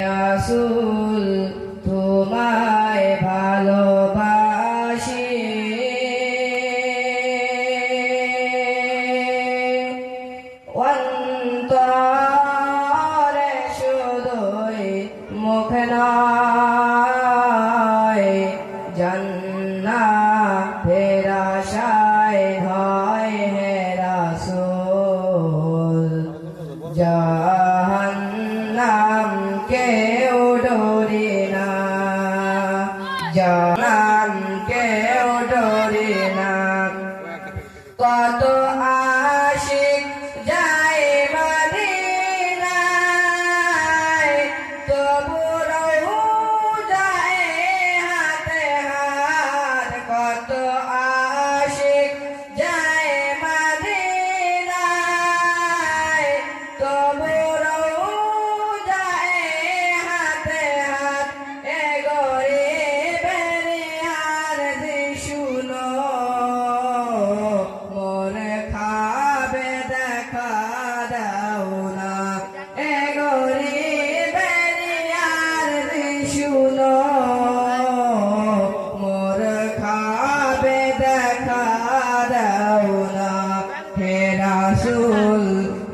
রাসূল তোমায় ভালোবাসি। অন্তরে শুধুই মুখ নয় জন্না ফেরাশায় হয় হে রাসূল। জাহান্নাম কেউ ডরি না? জাহান্নাম কেউ ডরি না? কত আশিক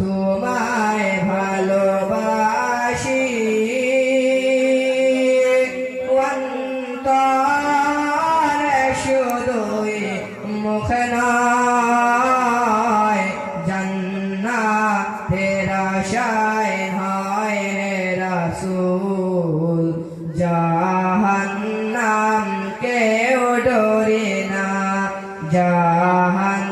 তোমায় ভালোবাসি। অন্তর শুধুই মুখে নয় জন্না ফেরাশায় হয় রে রাসুল। জাহান্নাম কেউ ডরি না, জাহান